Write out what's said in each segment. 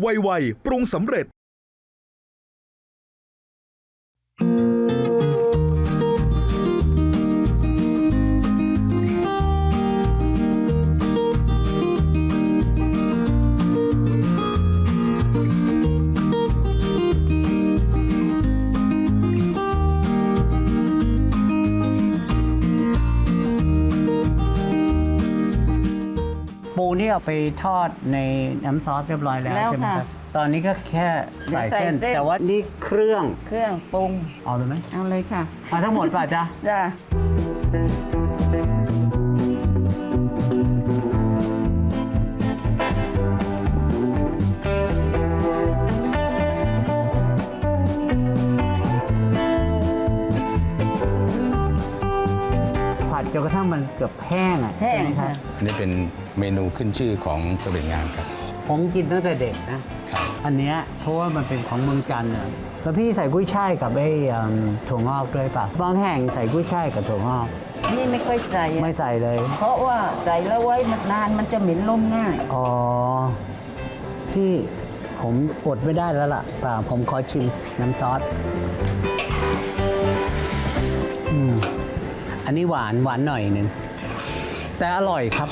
ไวๆปรุงสำเร็จ เอาไปทอดในน้ำซอสเรียบร้อยแล้วแล้วใช่ไหมค่ะครับ ตอนนี้ก็แค่ใส่ใส่เส้นเส้น แต่ว่านี่เครื่อง เครื่องปรุงเอาเลยไหมเอาเลยค่ะ มาทั้งหมดป่ะจ๊ะ จ้า ผัดจนกระทั่งมันเกือบแห้งอะแห้งใช่ไหมครัค่ะบอันนี้เป็นเมนูขึ้นชื่อของสำเร็จงานครับผมกินตั้งแต่เด็กนะ ครับ อันเนี้ยเพราะว่ามันเป็นของเมืองจันทร์อะแล้วพี่ใส่กุ้ยช่ายกับไอ้เอิ่มถั่วงอกด้วยป่ะบางแห่งใส่กุ้ยช่ายกับถั่วงอก นี่ไม่ค่อยใส่อะไม่ใส่เลย เพราะว่าใส่แล้วไว้มันนานมันจะเหม็นลมง่ายอ๋อพี่ผมอดไม่ได้แล้วล่ะป่าผมขอชิมน้ำซอสอืม อันนี้หวานหวานหน่อยหนึ่งแต่อร่อยครับ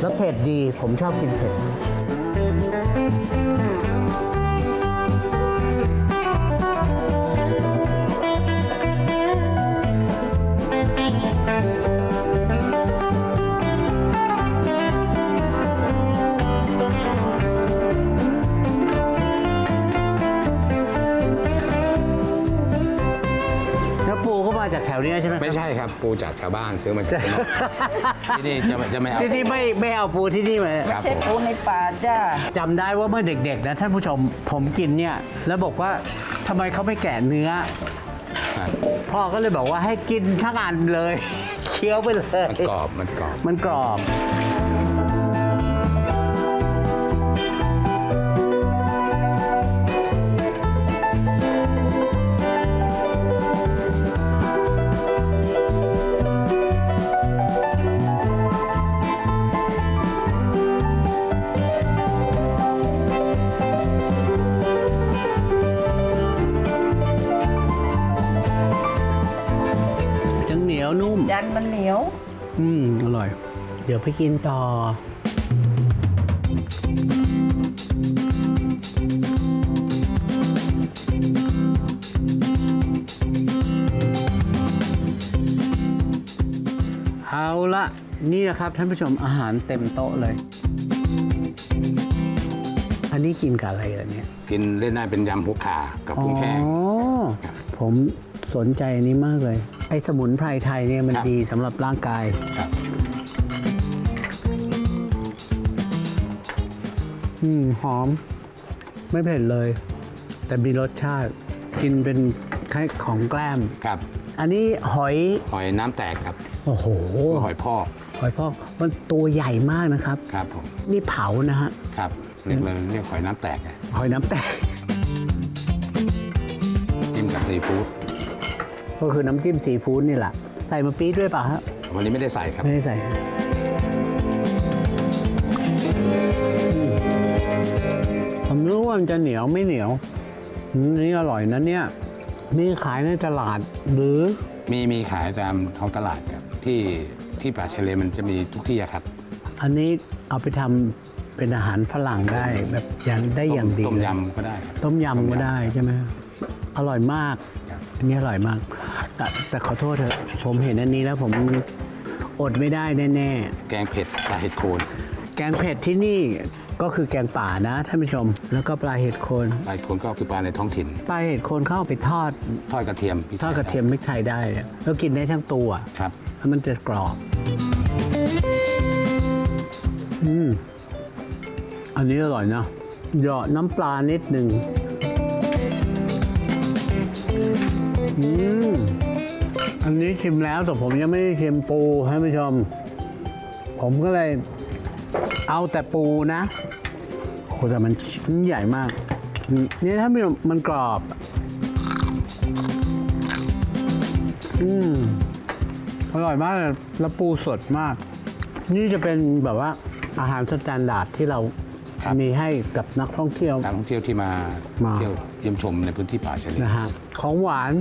แล้วเผ็ดดีผมชอบกินเผ็ดแล้ วเนี้ยใช่ไหมครับไม่ใช่ครับปูจากชาวบ้านซื้อมาจากข้างนอกที่นี่จะไม่จะไม่เอาที่นี่ไม่ไม่เอาปูที่นี่มาครับใช่ผมปูในป่าจ้า จำได้ว่าเมื่อเด็กๆนะท่านผู้ชมผมกินเนี่ยแล้วบอกว่าทำไมเขาไม่แกะเนื้อ ครับพ่อก็เลยบอกว่าให้กินทั้งอันเลย เคี้ยวไปเลย มันกรอบมันกรอบ มันกรอบ มยันมันเหนียว อืม อร่อย เดี๋ยวไปกินต่อ เอาละนี่นะครับท่านผู้ชมอาหารเต็มโต๊ะเลย อันนี้กินกับอะไรเหรอเนี่ย กินเล่นได้เป็นยำหัวขากับกุ้งแห้ง อ๋อ ผม สนใจอันนี้มากเลย ไอ้สมุนไพรไทยเนี่ยมันครับ ดีสำหรับร่างกายครับอืม หอม ไม่เผ็ดเลย แต่มีรสชาติ กินเป็นคล้ายของแกล้ม ครับอันนี้หอย หอยน้ำแตกครับโอ้โห หอยพอกหอยพอกมันตัวใหญ่มากนะครับ ครับผมนี่เผานะฮะ ครับเรียกเลยเรียกหอยน้ำแตกไงหอยน้ำแตก จิ้มกับซีฟู้ด ก็คือน้ำจิ้มซีฟู้ดนี่แหละ ใส่มะปี๊ดด้วยเปล่ะฮะวันนี้ไม่ได้ใส่ครับ ไม่ได้ใส่ผมรู้ว่ามันจะเหนียวไม่เหนียวอืมนี่อร่อยนะเนี่ย มีขายในตลาดหรือ มีมีขายตามท้องตลาดครับ ที่ที่ป่าชายเลนมันจะมีทุกที่อะครับ อันนี้เอาไปทำเป็นอาหารฝรั่งได้ แบบอย่างได้อย่างดีต้มเลยยำก็ได้ครับต้มยำก็ได้ใช่ไหมอร่อยมากครับอันนี้อร่อยมาก แต่แต่ขอโทษเถอะผมเห็นอันนี้แล้วผมอดไม่ได้แน่แกงเผ็ดปลาเห็ดโคนๆแกงเผ็ดที่นี่ก็คือแกงป่านะท่านผู้ชม แล้วก็ปลาเห็ดโคนปลาเห็ดโคนก็คือปลาในท้องถิ่น ปลาเห็ดโคนเข้าเอาไปทอด ทอดกระเทียมพไททอดกระเทียมพริกไทยได้อะแล้วกินได้ทั้งตัว ครับ แล้วมันจะกรอบ อืม อันนี้อร่อยนะเหยาะน้ำปลานิดหนึ่งอืม อันนี้ชิมแล้วแต่ผมยังไม่ได้ชิมปูท่านผู้ชม ผมก็เลยเอาแต่ปูนะโอ้แต่มันชิ้นใหญ่มากอืมนี่ถ้ามันมันกรอบ อืมอร่อยมากเลยแล้วปูสดมาก นี่จะเป็นแบบว่าอาหารสแตนดาร์ดที่เราครับ มีให้กับนักท่องเที่ยว นักท่องเที่ยวที่มามา เที่ยวเยี่ยมชมในพื้นที่ป่าชายเลนนะฮะของหวาน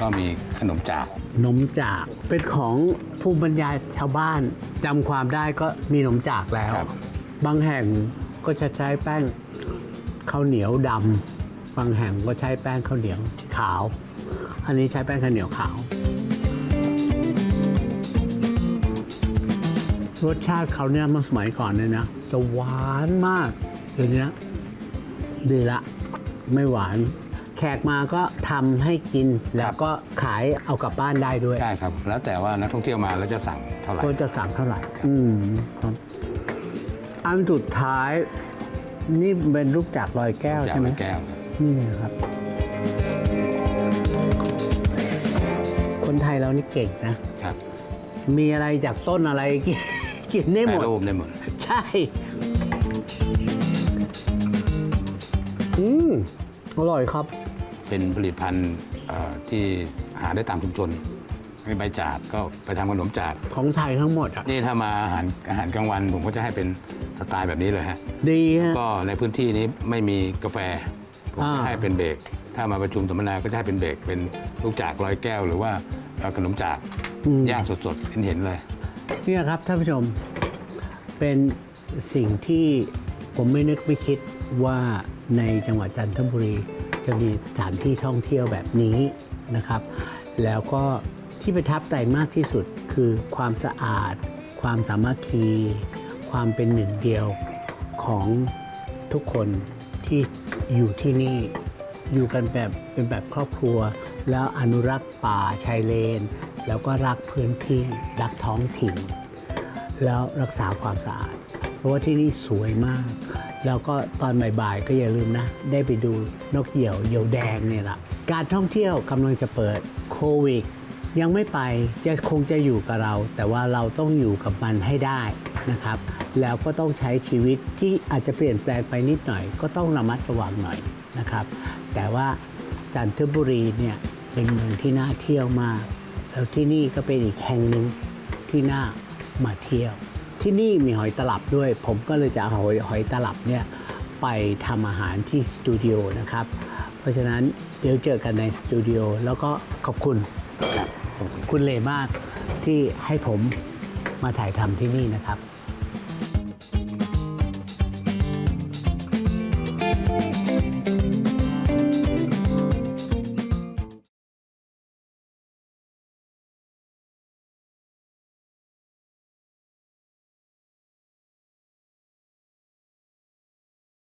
ก็มีขนมจากนมจาก เป็นของภูมิปัญญาชาวบ้านจำความได้ก็มีนมจากแล้ว ครับ บางแห่งก็จะใช้แป้งข้าวเหนียวดำบางแห่งก็ใช้แป้งข้าวเหนียวขาว อันนี้ใช้แป้งข้าวเหนียวขาว รสชาติเขาเนี่ยเมื่อสมัยก่อนเนี่ยนะ จะหวานมากเดี๋ยวนี้ดีละ ไม่หวานแขกมาก็ทำให้กิน แล้วก็ขายเอากลับบ้านได้ด้วยได้ครับ แล้วแต่ว่านักท่องเที่ยวมาแล้วจะสั่งเท่าไหร่ก็จะสั่งเท่าไหร่ อืมครับอันสุดท้าย นี่เป็นลูกจากรอยแก้วจากใช่ไหมแก้วครับนี่ครับ คนไทยเรานี่เก่งนะ ครับมีอะไรจากต้นอะไรกินกินได้หมแปรดรูปได้หมด ใช่ อืม อร่อยครับ เป็นผลิตภัณฑ์เอ่อที่หาได้ตามชุมชนมีใบจากก็ไปทำขนมจากของไทยทั้งหมดอะนี่ถ้ามาอาหารอาหารกลางวัน ผมก็จะให้เป็นสไตล์แบบนี้เลยฮะ ดีฮะ ก็ในพื้นที่นี้ไม่มีกาแฟ ผมอ่าจะให้เป็นเบรก ถ้ามาประชุมสัมมนาก็จะให้เป็นเบรก เป็นลูกจากร้อยแก้ว หรือว่าเอ่อขนมจากอืมย่างสดๆเห็นๆเลย เนี่ยครับท่านผู้ชมเป็นสิ่งที่ผมไม่นึกไม่คิดว่าในจังหวัดจันทบุรี จะมีสถานที่ท่องเที่ยวแบบนี้นะครับ แล้วก็ที่ประทับใจมากที่สุดคือความสะอาด ความสามัคคี ความเป็นหนึ่งเดียวของทุกคนที่อยู่ที่นี่ อยู่กันแบบเป็นแบบครอบครัว แล้วอนุรักษ์ป่าชายเลน แล้วก็รักพื้นที่รักท้องถิ่น แล้วรักษาความสะอาด เพราะว่าที่นี่สวยมาก แล้วก็ตอนบ่ายๆก็อย่าลืมนะ ได้ไปดูนกเหยี่ยวเหยี่ยวแดงเนี่ยละการท่องเที่ยวกำลังจะเปิดโควิดยังไม่ไปจะคงจะอยู่กับเรา แต่ว่าเราต้องอยู่กับมันให้ได้นะครับ แล้วก็ต้องใช้ชีวิตที่อาจจะเปลี่ยนแปลงไปนิดหน่อย ก็ต้องระมัดระวังหน่อยนะครับ แต่ว่าจันทบุรีเนี่ยเป็นเมืองที่น่าเที่ยวมาก แล้วที่นี่ก็เป็นอีกแห่งหนึ่งที่น่ามาเที่ยว ที่นี่มีหอยตลับด้วย ผมก็เลยจะเอาหอยหอยตลับเนี่ยไปทำอาหารที่สตูดิโอนะครับ เพราะฉะนั้นเดี๋ยวเจอกันในสตูดิโอแล้วก็ขอบคุณคุณเลมากที่ให้ผมมาถ่ายทำที่นี่นะครับ